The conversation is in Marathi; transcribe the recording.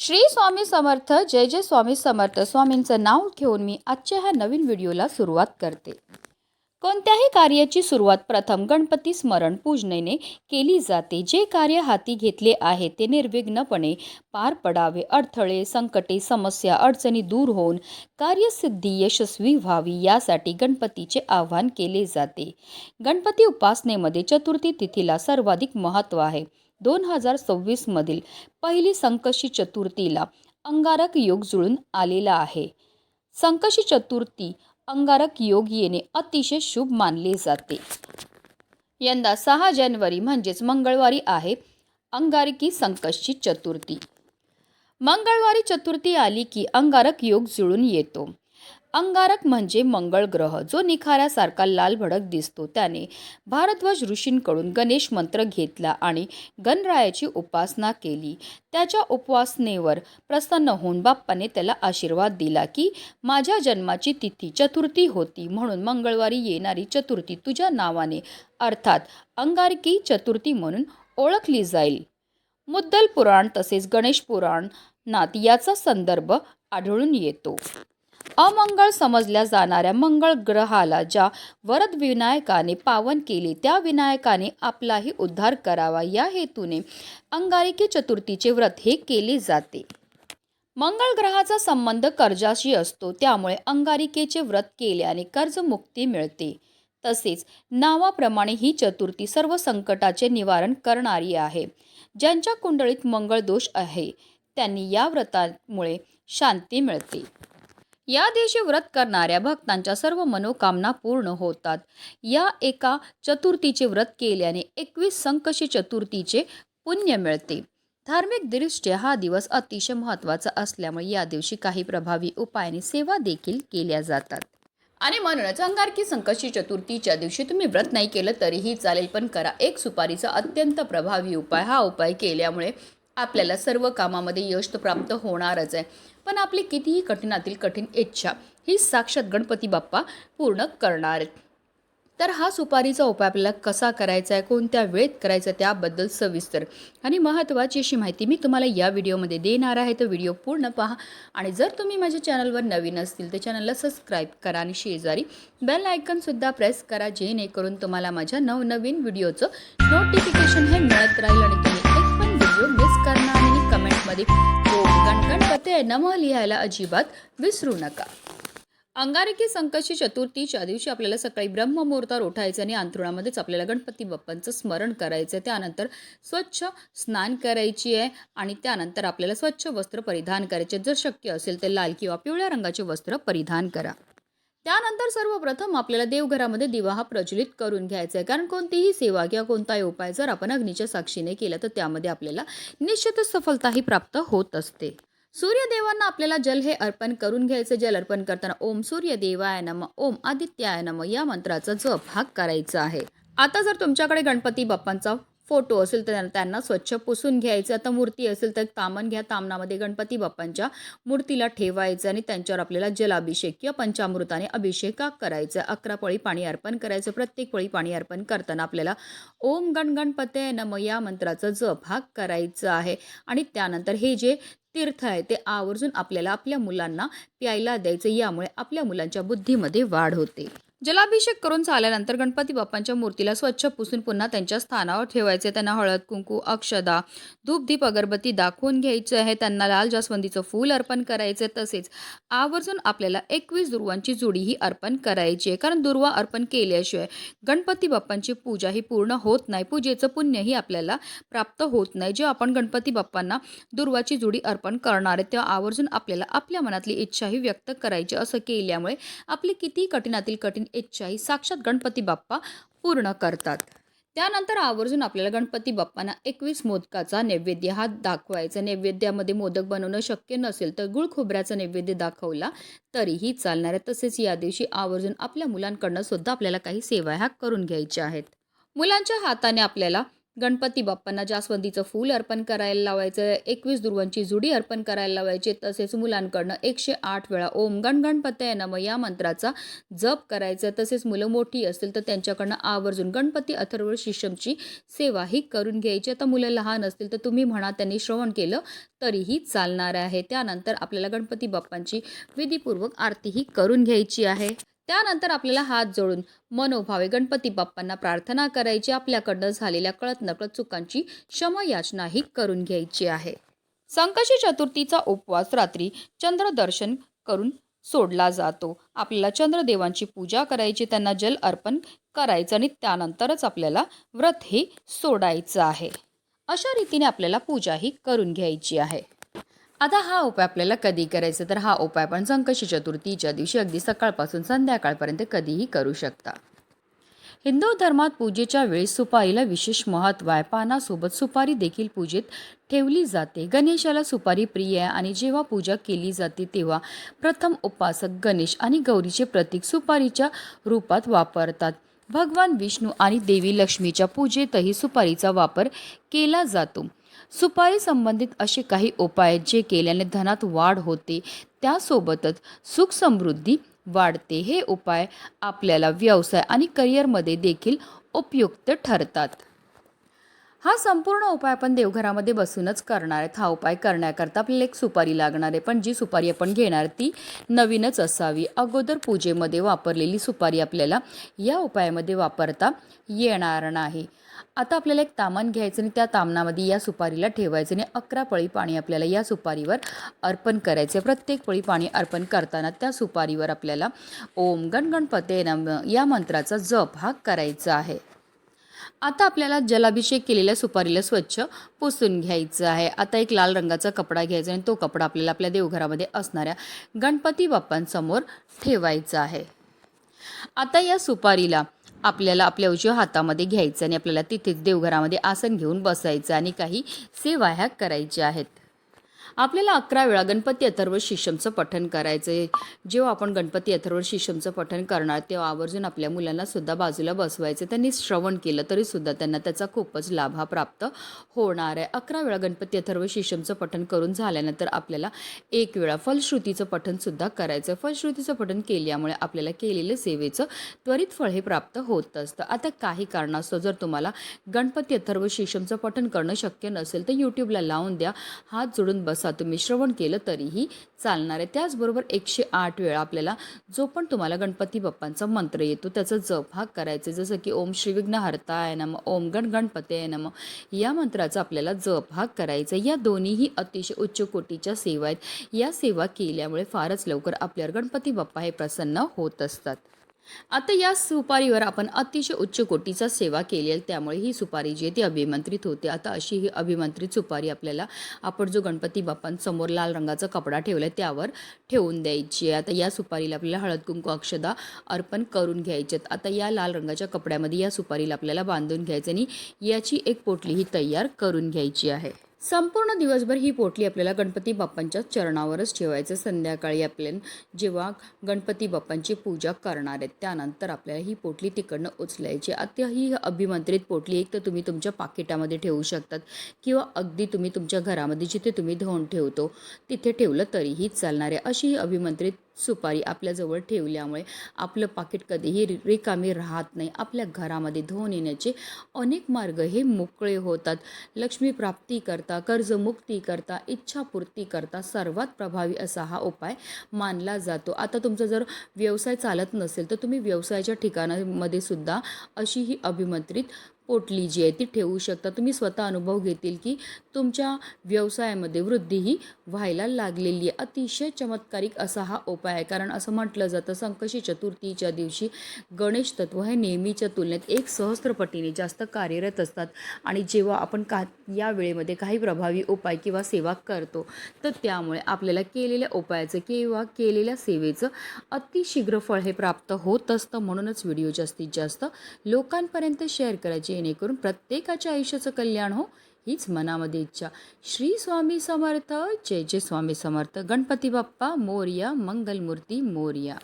श्री स्वामी समर्थ जय जय स्वामी समर्थ. स्वामींचं नाव घेऊन मी आजच्या ह्या नवीन व्हिडिओला सुरुवात करते. कोणत्याही कार्याची सुरुवात प्रथम गणपती स्मरण पूजनेने केली जाते. जे कार्य हाती घेतले आहे ते निर्विघ्नपणे पार पडावे. अडथळे संकटे समस्या अडचणी दूर होऊन कार्यसिद्धी यशस्वी व्हावी यासाठी गणपतीचे आवाहन केले जाते. गणपती उपासनेमध्ये चतुर्थी तिथीला सर्वाधिक महत्त्व आहे. दोन हजार सव्वीसमधील पहिली संकशी चतुर्थीला अंगारक योग जुळून आलेला आहे. संकशी चतुर्थी अंगारक योग येणे अतिशय शुभ मानले जाते. यंदा सहा जानेवारी म्हणजेच मंगळवारी आहे अंगारकी संकष्टी चतुर्थी. मंगळवारी चतुर्थी आली की अंगारक योग जुळून येतो. अंगारक म्हणजे मंगळ ग्रह जो निखाऱ्यासारखा लाल भडक दिसतो. त्याने भारद्वाज ऋषींकडून गणेश मंत्र घेतला आणि गणरायाची उपासना केली. त्याच्या उपासनेवर प्रसन्न होऊन बाप्पाने त्याला आशीर्वाद दिला की माझ्या जन्माची तिथी चतुर्थी होती. म्हणून मंगळवारी येणारी चतुर्थी तुझ्या नावाने. अर्थात अंगारकी चतुर्थी म्हणून ओळखली जाईल. मुद्दल पुराण तसेच गणेश पुराणात याचा संदर्भ आढळून येतो. अमंगळ समजल्या जाणाऱ्या मंगळ ग्रहाला ज्या वरद विनायकाने पावन केले त्या विनायकाने आपलाही उद्धार करावा. या हेतूने अंगारिकी चतुर्थीचे व्रत हे केले जाते. मंगळ ग्रहाचा संबंध कर्जाशी असतो त्यामुळे अंगारिकेचे व्रत केल्याने कर्जमुक्ती मिळते. तसेच नावाप्रमाणे ही चतुर्थी सर्व संकटाचे निवारण करणारी आहे. ज्यांच्या कुंडळीत मंगळ दोष आहे त्यांनी या व्रतामुळे शांती मिळते. या दिवशी व्रत करणाऱ्या भक्तांच्या सर्व मनोकामना पूर्ण होतात. या एका चतुर्थीचे व्रत केल्याने एकवीस संकशी चतुर्थीचे पुण्य मिळते. धार्मिक दृष्ट्या हा दिवस अतिशय महत्त्वाचा असल्यामुळे या दिवशी काही प्रभावी उपायाने सेवा देखील केल्या जातात. आणि म्हणूनच अंगारकी संकष्टी चतुर्थीच्या दिवशी तुम्ही व्रत नाही केलं तरीही चालेल पण करा. एक सुपारीचा अत्यंत प्रभावी उपाय. हा उपाय केल्यामुळे आपल्याला सर्व कामामध्ये यश तर प्राप्त होणारच आहे. पण आपली कितीही कठीणातील कठीण इच्छा ही साक्षात गणपती बाप्पा पूर्ण करणार आहेत. तर हा सुपारीचा उपाय आपल्याला कसा करायचा आहे कोणत्या वेळेत करायचा त्याबद्दल सविस्तर आणि महत्त्वाची अशी माहिती मी तुम्हाला या व्हिडिओमध्ये देणार आहे. तर व्हिडिओ पूर्ण पहा आणि जर तुम्ही माझ्या चॅनलवर नवीन असतील तर चॅनलला सबस्क्राईब करा आणि शेजारी बेल आयकनसुद्धा प्रेस करा जेणेकरून तुम्हाला माझ्या नवनवीन व्हिडिओचं नोटिफिकेशन हे मिळत राहील आणि तुम्ही व्हिडिओ मिस करणार आणि कमेंटमध्ये ओम गणगणपते नम लिहायला अजिबात विसरू नका. अंगारकी संकष्टी चतुर्थीच्या दिवशी आपल्याला सकाळी ब्रह्ममुहूर्तावर उठायचं आणि अंतरुणामध्येच आपल्याला गणपती बाप्पांचं स्मरण करायचं आहे. त्यानंतर स्वच्छ स्नान करायची आहे आणि त्यानंतर आपल्याला स्वच्छ वस्त्र परिधान करायचे. जर शक्य असेल तर लाल किंवा पिवळ्या रंगाचे वस्त्र परिधान करा. त्यानंतर सर्वप्रथम आपल्याला देवघरामध्ये दिवा हा प्रज्वलित करून घ्यायचा आहे. कारण कोणतीही सेवा किंवा कोणताही उपाय जर आपण अग्नीच्या साक्षीने केला तर त्यामध्ये आपल्याला निश्चितच सफलताही प्राप्त होत असते. सूर्यदेवांना आपल्याला जल हे अर्पण करून घ्यायचं जल अर्पण करताना ओम सूर्यदेवाय नम ओम आदित्याय नम या मंत्राचा जप हा करायचा आहे. आता जर तुमच्याकडे गणपती बाप्पांचा फोटो असेल तर त्यांना स्वच्छ पुसून घ्यायचं. आता मूर्ती असेल तर तामन घ्या. तामनामध्ये गणपती बाप्पांच्या मूर्तीला ठेवायचं आणि त्यांच्यावर आपल्याला जलाभिषेक किंवा पंचामृताने अभिषेक करायचा. अकरा पळी पाणी अर्पण करायचं. प्रत्येक पळी पाणी अर्पण करताना आपल्याला ओम गण गणपते नम या मंत्राचा जप हा करायचा आहे. आणि त्यानंतर हे जे तीर्थ आहे ते आवर्जून आपल्याला आपल्या मुलांना प्यायला द्यायचं. यामुळे आपल्या मुलांच्या बुद्धीमध्ये वाढ होते. जलाभिषेक करून झाल्यानंतर गणपती बाप्पांच्या मूर्तीला स्वच्छ पुसून पुन्हा त्यांच्या स्थानावर ठेवायचे. त्यांना हळद कुंकू अक्षदा धूप दीप अगरबत्ती दाखवून घ्यायचं आहे. त्यांना लाल जास्वंदीचं फूल अर्पण करायचं. तसेच आवर्जून आपल्याला एकवीस दुर्वांची जुडी ही अर्पण करायची आहे. कारण दुर्वा अर्पण केल्याशिवाय गणपती बाप्पांची पूजा ही पूर्ण होत नाही. पूजेचं पुण्यही आपल्याला प्राप्त होत नाही. जेव्हा आपण गणपती बाप्पांना दुर्वाची जुडी अर्पण करणार आहे तेव्हा आवर्जून आपल्याला आपल्या मनातली इच्छाही व्यक्त करायची. असं केल्यामुळे आपली किती कठीणातील कठीण इच्छाही साक्षात गणपती बाप्पा पूर्ण करतात. त्यानंतर आवर्जून आपल्याला गणपती बाप्पांना एकवीस मोदकाचा नैवेद्य हा दाखवायचा. नैवेद्यामध्ये मोदक बनवणं शक्य नसेल तर गुळ खोबऱ्याचा नैवेद्य दाखवला तरीही चालणार आहे. तसेच या दिवशी आवर्जून आपल्या मुलांकडनं सुद्धा आपल्याला काही सेवा ह्या करून घ्यायच्या आहेत. मुलांच्या हाताने आपल्याला गणपती बाप्पांना जास्वंदीचं फूल अर्पण करायला लावायचं एकवीस दुर्वांची जुडी अर्पण करायला लावायची तसेच मुलांकडनं एकशे आठ वेळा ओम गण गणपतय नम या मंत्राचा जप करायचा तसेच मुलं मोठी असतील तर त्यांच्याकडनं आवर्जून गणपती अथर्व शिष्यमची सेवाही करून घ्यायची. आता मुलं लहान असतील तर तुम्ही म्हणा त्यांनी श्रवण केलं तरीही चालणार आहे. त्यानंतर आपल्याला गणपती बाप्पांची विधीपूर्वक आरतीही करून घ्यायची आहे. त्यानंतर आपल्याला हात जोडून मनोभावे गणपती बाप्पांना प्रार्थना करायची. आपल्याकडनं झालेल्या कळत नकळत चुकांची क्षमयाचनाही करून घ्यायची आहे. संकशी चतुर्थीचा उपवास रात्री चंद्रदर्शन करून सोडला जातो. आपल्याला चंद्रदेवांची पूजा करायची त्यांना जल अर्पण करायचं आणि त्यानंतरच आपल्याला व्रत हे सोडायचं आहे. अशा रीतीने आपल्याला पूजाही करून घ्यायची आहे. आता हा उपाय आपल्याला कधी करायचा? तर हा उपाय आपण संकष्टी चतुर्थीच्या दिवशी अगदी सकाळपासून संध्याकाळपर्यंत कधीही करू शकता. हिंदू धर्मात पूजेच्या वेळी सुपारीला विशेष महत्त्व आहे. पानासोबत सुपारी देखील पूजेत ठेवली जाते. गणेशाला सुपारी प्रिय आहे आणि जेव्हा पूजा केली जाते तेव्हा प्रथम उपासक गणेश आणि गौरीचे प्रतीक सुपारीच्या रूपात वापरतात. भगवान विष्णू आणि देवी लक्ष्मीच्या पूजेतही सुपारीचा वापर केला जातो. सुपारी संबंधित असे काही उपाय आहेत जे केल्याने धनात वाढ होते त्यासोबतच सुख समृद्धी वाढते हे उपाय आपल्याला व्यवसाय आणि करिअरमध्ये देखील उपयुक्त ठरतात. हा संपूर्ण उपाय आपण देवघरामध्ये बसूनच करणार आहेत. हा उपाय करण्याकरता आपल्याला एक सुपारी लागणार आहे. पण जी सुपारी आपण घेणार ती नवीनच असावी. अगोदर पूजेमध्ये वापरलेली सुपारी आपल्याला या उपायामध्ये वापरता येणार नाही. आता आपल्याला एक तामण घ्यायचं आणि त्या तामणामध्ये या सुपारीला ठेवायचं आणि अकरा पळी पाणी आपल्याला या सुपारीवर अर्पण करायचे प्रत्येक पळी पाणी अर्पण करताना त्या सुपारीवर आपल्याला ओम गणगणपते नम या मंत्राचा जप हा करायचा आहे. आता आपल्याला जलाभिषेक केलेल्या सुपारीला स्वच्छ पुसून घ्यायचं आहे. आता एक लाल रंगाचा कपडा घ्यायचा आणि तो कपडा आपल्याला आपल्या देवघरामध्ये असणाऱ्या गणपती बाप्पांसमोर ठेवायचा आहे. आता या सुपारीला आपल्याला आपल्या उजव्या हातामध्ये घ्यायचं आणि आपल्याला तिथेच देवघरामध्ये आसन घेऊन बसायचं आणि काही सेवा ह्या करायच्या आहेत. आपल्याला अकरा वेळा गणपती अथर्व शिशमचं पठण करायचं आहे जेव्हा आपण गणपती अथर्व शिशमचं पठण करणार तेव्हा आवर्जून आपल्या मुलांना सुद्धा बाजूला बसवायचं त्यांनी श्रवण केलं तरीसुद्धा त्यांना त्याचा खूपच लाभ हा प्राप्त होणार आहे. अकरा वेळा गणपती अथर्व शिशमचं पठण करून झाल्यानंतर आपल्याला एक वेळा फलश्रुतीचं पठणसुद्धा करायचं फलश्रुतीचं पठण केल्यामुळे आपल्याला केलेलं सेवेचं त्वरित फळ हे प्राप्त होत असतं. आता काही कारणास्तव जर तुम्हाला गणपती अथर्व शिशमचं पठण करणं शक्य नसेल तर यूट्यूबला लावून द्या. हात जोडून बस. तुम्ही श्रवण केलं तरीही चालणार आहे. त्याचबरोबर एकशे आठ वेळा आपल्याला जो पण तुम्हाला गणपती बाप्पांचा मंत्र येतो त्याचा जप हा करायचा. जसं की ओम श्री विघ्न हरताय नम ओम गण गणपते नम या मंत्राचा आपल्याला जप हा करायचा या दोन्हीही अतिशय उच्च कोटीच्या सेवा आहेत. या सेवा केल्यामुळे फारच लवकर आपल्यावर गणपती बाप्पा हे प्रसन्न होत असतात. आता या सुपारीवर आपण अतिशय उच्च कोटीचा सेवा केली आहे. त्यामुळे ही सुपारी जी आहे ती अभिमंत्रित होते. आता अशी ही अभिमंत्रित सुपारी आपल्याला आपण जो गणपती बाप्पांसमोर लाल रंगाचा कपडा ठेवला आहे त्यावर ठेवून द्यायची आहे. आता या सुपारीला आपल्याला हळद कुंकू अक्षदा अर्पण करून घ्यायचे आहेत. आता या लाल रंगाच्या कपड्यामध्ये या सुपारीला आपल्याला बांधून घ्यायचं आणि याची एक पोटली ही तयार करून घ्यायची आहे. संपूर्ण दिवसभर ही पोटली आपल्याला गणपती बाप्पांच्या चरणावरच ठेवायचं. संध्याकाळी आपल्याला जेव्हा गणपती बाप्पांची पूजा करणार आहेत त्यानंतर आपल्याला ही पोटली तिकडनं उचलायची. आता ही अभिमंत्रित पोटली एक तर तुम्ही तुमच्या पाकिटामध्ये ठेवू शकतात किंवा अगदी तुम्ही तुमच्या घरामध्ये जिथे तुम्ही धुवून ठेवतो तिथे ठेवलं तरीही चालणार आहे. अशी ही अभिमंत्रित सुपारी आपल्याजवळ ठेवल्यामुळे आपलं पाकिट कधीही रिकामी राहत नाही. आपल्या घरामध्ये धुवून येण्याचे अनेक मार्ग हे मोकळे होतात. लक्ष्मी प्राप्ती करता कर्जमुक्ती करता इच्छापूर्ती करता सर्वात प्रभावी असा हा उपाय मानला जातो. आता तुमचा जर व्यवसाय चालत नसेल तर तुम्ही व्यवसायाच्या ठिकाणामध्ये सुद्धा अशी ही अभिमंत्रित पोटली जी आहे ती ठेवू शकता. तुम्ही स्वतः अनुभव घेतील की तुमच्या व्यवसायामध्ये वृद्धी ही व्हायला लागलेली आहे. अतिशय चमत्कारिक असा हा उपाय आहे. कारण असं म्हटलं जातं संकशी चतुर्थीच्या दिवशी गणेश तत्व हे नेहमीच्या तुलनेत एक सहस्त्रपटीने जास्त कार्यरत असतात. आणि जेव्हा आपण का या वेळेमध्ये काही प्रभावी उपाय किंवा सेवा करतो तर त्यामुळे आपल्याला केलेल्या उपायाचं किंवा केलेल्या सेवेचं अतिशीघ्र फळ हे प्राप्त होत असतं. म्हणूनच व्हिडिओ जास्तीत जास्त लोकांपर्यंत शेअर करायचे जेणेकरून प्रत्येकाच्या आयुष्याचं कल्याण हो हीच मनामध्ये इच्छा. श्री स्वामी समर्थ जय जय स्वामी समर्थ. गणपती बाप्पा मोर्या मंगलमूर्ती मोर्या.